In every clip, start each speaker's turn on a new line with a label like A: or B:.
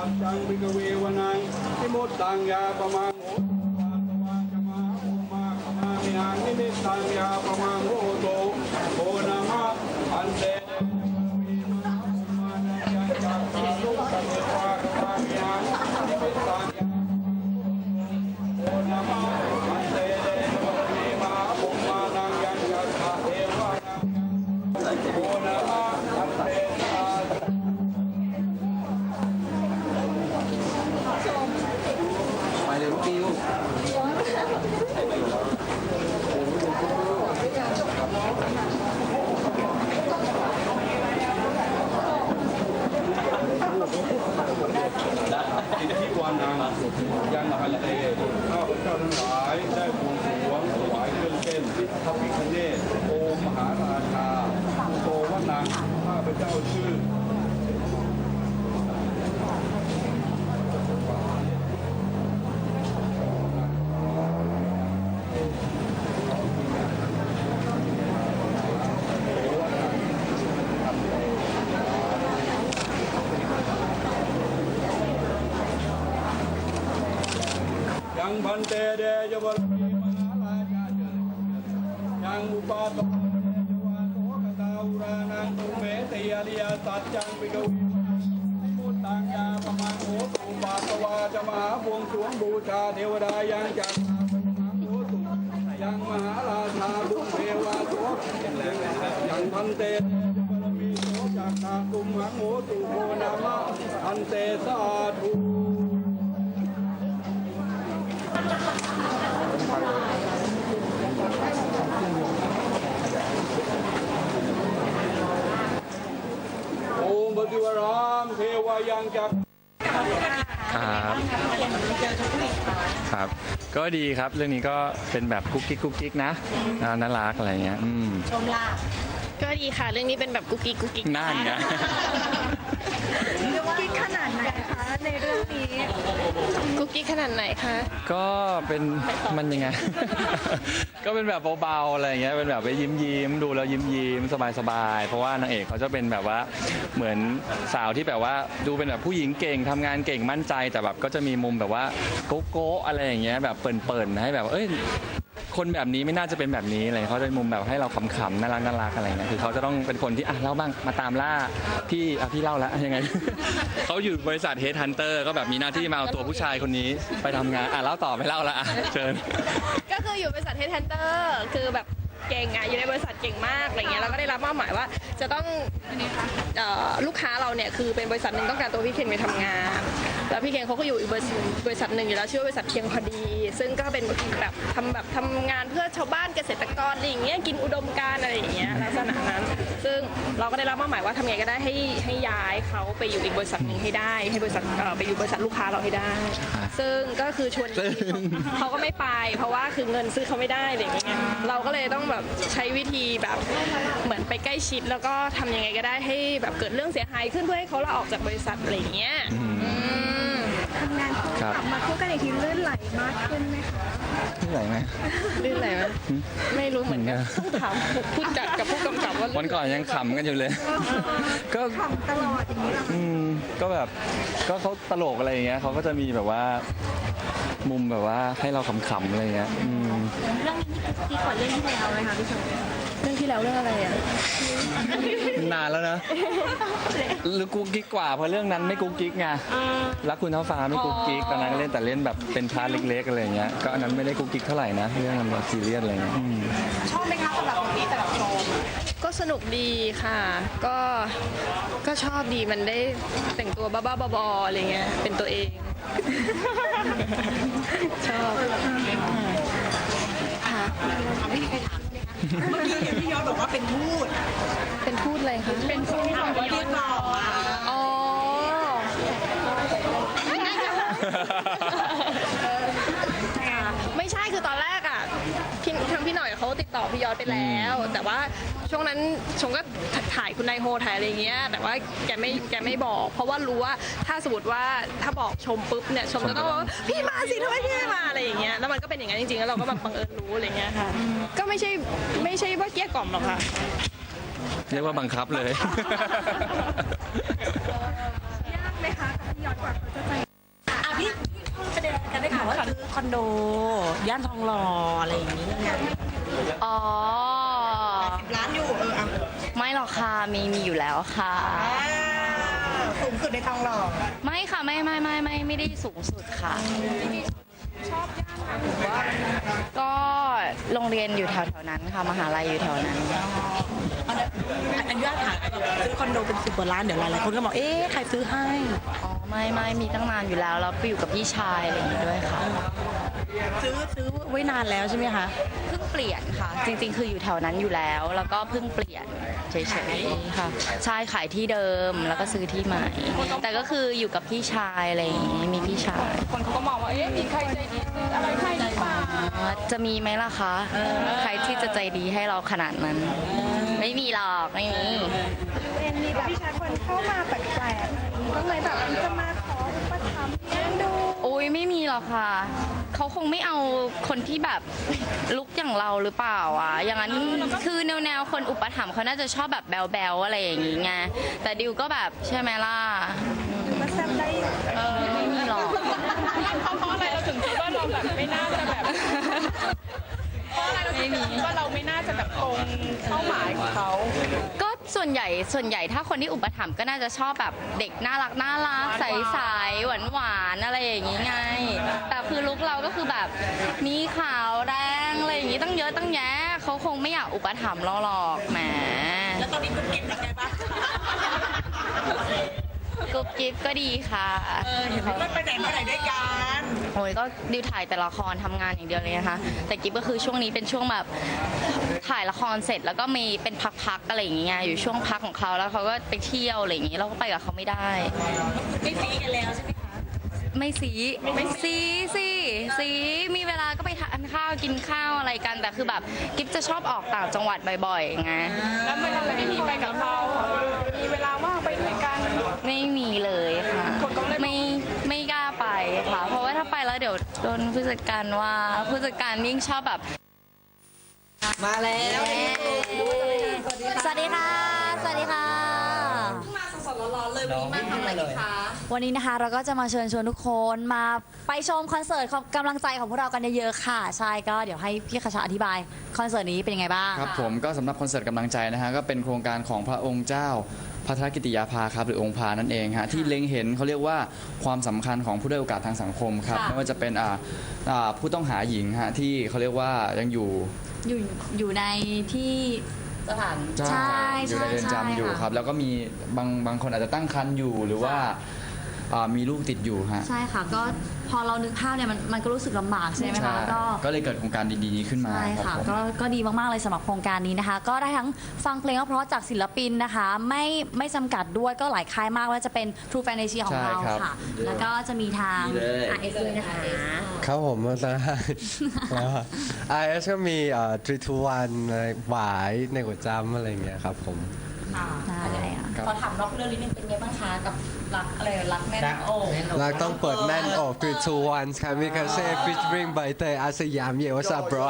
A: สัจจังวิกเววนังยิมุตตังยาปมังโหตุวาตวาจมาโอมาอามิหังนิมิตตังยาปมังโอ ลูก
B: ปิว
A: ที่วานังยังมหันเตข้าพเจ้าทั้งหลายได้บวงสรวงถวายเครื่องเส้นพระพิฆเนศโอมหาราชาโตวนังข้าพเจ้าชื่อ นเตเดยบรมีมหาราชาจริญยังอุปาตเดยวาโสกตาอุรานังตุเมติอริยสัจจังวิกวิมุตตังยาปมังโหตุปาตวาจะมหาบวงสวงบูชาเทวดายังจักขาปมังโหตุยังมหาราชาบุเทวาโสยังพันเตเดยบรมีโสจักขาตุมหังโหตุโพนามะอันเตสาธุ โอมปฏิวรามเทวายังจัก
C: ครับครับ ก็ดีครับเรื่องนี้ก็เป็นแบบกุ๊กกิ๊กกุ๊กกิ๊กนะอ่าน่ารักอะไรเงี้ยอืม
D: ก็ดีค่ะ เรื่องนี้เป็นแบบกุ๊กกิ๊กกุ๊กกิ๊ก
C: น่านไง
E: กิ๊กขนาดไหนคะ ในเรื่องนี้
D: กุ๊กกิ๊กขนาดไหนคะ
C: ก็เป็นมันยังไง ก็เป็นแบบเบาๆอะไรเงี้ยเป็นแบบไปยิ้มยิ้มๆดูแล้วยิ้มยิ้มสบายๆเพราะว่านางเอกเขาจะเป็นแบบว่าเหมือนสาวที่แบบว่าดูเป็นแบบผู้หญิงเก่งทำงานเก่งมั่นใจแต่แบบก็จะมีมุมแบบว่าโก๊ะโก๊ะอะไรอย่างเงี้ยแบบเปิ่นๆให้แบบเอ้ย คนแบบนี้ไม่น่าจะเป็นแบบนี้อะไรเขาจะมุมแบบให้เราขำๆน่ารักน่ารักอะไรเงี้ยคือเขาจะต้องเป็นคนที่อะเล่าบ้างมาตามล่าพี่อะพี่เล่าแล้วยังไง เขาอยู่บริษัทเฮดฮันเตอร์ก็แบบมีหน้าที่มาเอาตัวผู้ชายคนนี้ไปทำงานอะเล่าต่อไม่เล่าละอะเชิญ
D: ก็คืออยู่บริษัทเฮด h นเตอร์คือแบบเก่งอะอยู่ในบริษัทเก่งมากอะไรเงี้ยแล้วก็ได้รับมอบหมายว่า จะต้องลูกค้าเราเนี่ยคือเป็นบริษัทหนึ่งต้องการตัวพี่เคนไปทำงาน แล้วพี่เคนเขาก็อยู่อีกบริษัทบริษัทหนึ่งอยู่แล้วชื่อว่าบริษัทเคียงพอดี ซึ่งก็เป็นแบบทำแบบทำงานเพื่อชาวบ้านเกษตรกรอะไรอย่างเงี้ยกินอุดมการณ์อะไรอย่างเงี้ยลักษณะนั้น ซึ่งเราก็ได้รับมอบหมายว่าทำยังไงก็ได้ให้ให้ย้ายเขาไปอยู่อีกบริษัทหนึ่งให้ได้ ให้บริษัทเอ่อไปอยู่บริษัทลูกค้าเราให้ได้ ซึ่งก็คือชวน
C: ซึ่ง
D: เขาก็ไม่ไป เพราะว่าคือเงินซื้อเขาไม่ได้อะไรอย่างเงี้ยเราก็เลยต้องแบบใช้วิธีแบบเหมือนไปใกล้ชิดแล้วก็ทำยังไงก็ได้ให้แบบเกิดเรื่องเสียหายขึ้นเพื่อให้เขาลาออกจากบริษัทอะไรอย่างเงี้ย อืม
E: ทำ งานคู่
C: ครับ
E: กลับมาคู่กันอีกทีลื่นไหลมากขึ้นไหมคะ
C: ที่ไหนไหม
D: ลื่นไหลไหมไม่รู้เหมือนกันต้องถามผู้จัดกับผู้กำกับว่า
C: วันก่อนยังขำกันอยู่เลย ก็
E: ทำตลอดอย่างนี้เหรอ
C: อืมก็แบบก็เขาตลกอะไรอย่างเงี้ยเขาก็จะมีแบบว่ามุมแบบว่าให้เราขำๆอะไรอย่างเงี้ยอืม
E: เรื่องนี้นี่คือดีกว่าเรื่องที่แล้วไหมคะพี่ชม
D: เรื่อง ที่แล้วเรื่องอะไรอะ
C: นานแล้วนะหรือกุ๊กกิ๊กกว่าเพราะเรื่องนั้นไม่กุ๊กกิ๊กไงรักคุณเท้าฟ้าไม่กุ๊กกิ๊กตอนนั้นเล่นแต่เล่นแบบเป็นพาร์ทเล็กๆอะไรอย่างเงี้ยก็อันนั้นไม่ได้กุ๊กกิ๊กเท่าไหร่นะเรื่องมันแบบซีเรียสอะไรเงี้ยอืม
E: ชอบไหมคะสำหรับบทนี้แต่แบบโชม
D: ก็สนุกดีค่ะ ก็ก็ชอบดีมันได้แต่งตัวบ้าๆบอๆอะไรเงี้ยเป็นตัวเองชอบ
F: เมื่อกี้เห็นพี่ยอดบอกว่าเป็นทูต
D: เป็นพูดอะไรคะ
F: เป็นทูตว่าเรียกร้องอะ
D: อ๋อไม่ใช่คือตอนแรกอะ พี่ทางพี่หน่อยเขาติดต่อพี่ยอดไปแล้ว แต่ว่าช่วงนั้นชมก็ถ่ายคุณนายโฮถ่ายอะไรเงี้ย แต่ว่าแกไม่แกไม่บอก เพราะว่ารู้ว่าถ้าสมมติว่าถ้าบอกชมปุ๊บเนี่ยชมจะต้องบอกว่าพี่มาสิทำไมพี่ไม่มาอะไรอย่างเงี้ยแล้วมันก็เป็นอย่างนั้นจริงๆแล้วเราก็แบบบังเอิญรู้อะไรเงี้ยค่ะ ก็ไม่ใช่ไม่ใช่ว่าเกลี้ยกล่อมหรอกค่ะ
G: เรียกว่าบังคับเลย
A: ยากไหมคะกับพี่ยอดกว่าเขาจะใจ
F: อะพี่ ประเด็นกันได้ข่าวว่าซื้อคอนโด ย่านทองหล่ออะไรอย่างนี้ไง
H: อ๋อ
F: ร้านอยู่เอออะ
H: ไม่หรอกค่ะ มีมีอยู่แล้วค่ะ
F: สูงสุดในทองหล่อ
H: ไม่ค่ะ ไม่ไม่ไม่ไม่ไม่ได้สูงสุดค่ะ ก็โรงเรียนอยู่แถวๆนั้นค่ะมหาลัยอยู่แถวนั้น
F: อันยอดถามแบบซื้อคอนโดเป็นสิบกว่าล้านเดี๋ยวหลายๆคนก็บอกเอ๊ะใครซื้อให้
H: อ๋อไม่ไม่มีตั้งนานอยู่แล้วแล้วไปอยู่กับพี่ชายอะไรอย่างงี้ด้วยค่ะ
F: ซื้อซื้อไว้นานแล้วใช่ไหมคะ
H: เพิ่งเปลี่ยนค่ะ จริง ๆ คืออยู่แถวนั้นอยู่แล้ว แล้วก็เพิ่งเปลี่ยน เฉยๆค่ะ ใช่ขายที่เดิมแล้วก็ซื้อที่ใหม่ แต่ก็คืออยู่กับพี่ชายอะไรอย่างงี้มีพี่ชาย
D: คนเขาก็มองว่าเอ๊ะมีใครใจดีซื้ออะไรให้หรือเปล่า
H: อ่าจะมีไหมล่ะคะ ใครที่จะใจดีให้เราขนาดนั้น ไม่มีหรอกไม่มี
A: เอ็นมีแบบคนเข้ามาแปลกๆก็เลยแบบจะมา ขออุปถัมภ์เลี้ยงดู
H: โอ้ยไม่มีหรอกค่ะ เขาคงไม่เอาคนที่แบบลุกอย่างเราหรือเปล่าอะ อย่างนั้นคือแนวแนวๆคนอุปถัมภ์เขาน่าจะชอบแบบแบลแบลอะไรอย่างงี้ไง แต่ดิวก็แบบใช่ไหมล่ะ
A: มาแซมได้
H: เออไม่มีหรอก
D: เพราะอะไรเราถึงคิดว่าเราแบบไม่น่าจะแบบเพราะอะไรเราถึงคิดว่าเราไม่น่าจะแบบตรงเป้าหมายของเขา
H: ก็ ส่วนใหญ่ส่วนใหญ่ถ้าคนที่อุปถัมภ์ก็น่าจะชอบแบบเด็กน่ารักน่ารักใสๆหวานหวานๆอะไรอย่างงี้ไง แต่คือลุกเราก็คือแบบมีขาวแดงอะไรอย่างงี้ตั้งเยอะตั้งแยะเขาคงไม่อยากอุปถัมภ์เราหรอกแหม
F: แล้วตอนนี้กุ๊กกิ๊บเป็นไงบ้าง
H: กุ๊บกิ๊บก็ดีค่ะ
F: เออเห็นว่าไปไหนมาไหนด้วยกัน
H: โอ้ยก็ดิวถ่ายแต่ละครทำงานอย่างเดียวเลยนะคะ แต่กิ๊บก็คือช่วงนี้เป็นช่วงแบบถ่ายละครเสร็จแล้วก็มีเป็นพักๆอะไรอย่างเงี้ยอยู่ช่วงพักของเขาแล้วเขาก็ไปเที่ยวอะไรอย่างงี้เราก็ไปกับเขาไม่ได้
F: ไม่ซีกันแล้วใช่ไหมคะ
H: ไม่สีไม่สีสิสีมีเวลาก็ไปทานข้าวกินข้าวอะไรกันแต่คือแบบกิ๊บจะชอบออกต่างจังหวัดบ่อยๆไง
D: แล้วเวลาไม่มีไปกับเขามีเวลาว่างไปด้วยกัน
H: ไม่มีเลยค่ะ โดนผู้จัดการว่าผู้จัดการยิ่งชอบแบบ
F: มาแล้ว
I: สวัสดีค่ะ สวัสดีค่ะ
F: มาสดๆร้อนๆเลยวันนี้มาทำอะไรกันคะ
I: วันนี้นะคะเราก็จะมาเชิญชวนทุกคนมาไปชมคอนเสิร์ตของกำลังใจของพวกเรากันเยอะๆค่ะ ใช่ก็เดี๋ยวให้พี่คชาอธิบายคอนเสิร์ตนี้เป็นยังไงบ้าง
G: ครับผมก็สำหรับคอนเสิร์ตกำลังใจนะฮะก็เป็นโครงการของพระองค์เจ้าพัทรกิติยาภาครับหรือองค์พานั่นเองฮะที่เล็งเห็นเขาเรียกว่าความสำคัญของผู้ได้อยโอกาสทางสังคมครับ
I: ค่ะ
G: ไม่ว่าจะเป็นอ่าอ่าผู้ต้องหาหญิงฮะที่เขาเรียกว่ายังอยู่
I: อยู่อยู่ในที่สถาน ใช่
G: อยู่ในเรือน
I: ใช่
G: จำอยู่
I: ค่ะ
G: ครับ แล้วก็มีบางบางคนอาจจะตั้งครรภ์อยู่หรือว่า อ่ามีลูกติดอยู่ฮะ
I: ใช่ค่ะ ก็พอเรานึกภาพเนี่ยมันมันก็รู้สึกลำบากใช่ไหม
G: ใช่
I: คะก็
G: ก็เลยเกิดโครงการดีๆนี้ขึ้นมา
I: ใช่
G: ครับ
I: ค่ะ
G: ผม
I: ก็ก็ดีมากๆเลยสำหรับโครงการนี้นะคะ ก็ได้ทั้งฟังเพลงเพราะๆจากศิลปินนะคะ ไม่ไม่จำกัดด้วยก็หลายค่ายมากว่าจะเป็น True Fan Asia ของเรา
G: ใช่ครับ
I: ค่ะ แล้วก็จะมีทาง
G: นี่เลย
I: RS ด้วยนะคะ
J: ครับผมมาได้แล้วไอเอสก็มีเอ่อทรีทูวันหวายในหัวจำอะไรอย่างเงี้ยครับผม
I: ใช่ค่ะ
H: ขอถามนอกเรื่องนิดนึงเป็นไงบ้างคะกับ รักอะไรรักแน่นโอ้
J: แล้วต้องเปิดแน่นอกทรีทูวันครับมีคาเซ่ฟิชริงใบเตยอาสยามเยวซาบรอ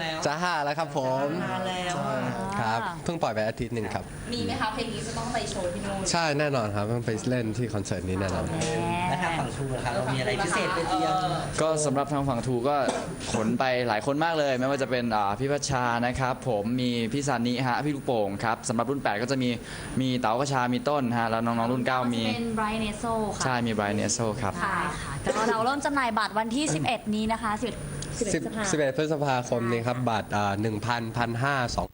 I: อ่าอ่า
J: จะห้าแล้วครับผม
F: มาแล้ว
J: ครับเพิ่งปล่อยไปอาทิตย์หนึ่งครับ
H: มีไหมคะเพลงนี้จะต้องไปโชว์ที่นู่น
J: ใช่แน่นอนครับต้องไปเล่นที่คอนเสิร์ตนี้แน่นอน
F: และทางฝั่งชูนะครับเรามีอะไรพิเศษไปเตรียม
G: ก็สำหรับทางฝั่งทูก็ ขนไปหลายคนมากเลย ไม่ว่าจะเป็นอ่าพี่พัชชานะครับ ผมมีพี่ซานิฮะพี่ลูกโป่งครับสำหรับรุ่น 8 ก็จะมีมีเต๋ากระชามีต้นฮะแล้วน้องๆรุ่น 9 มี
I: เป็น Bright Neso ค่ะ
G: ใช่มีไบรเนโซครับ
I: ใช่ค่ะก็เราเริ่มจำหน่ายบัตรวันที่ 11 นี้นะคะ11 11
J: 11พฤษภาคมนี้ครับบัตรหนึ่งพันพันห้าสอง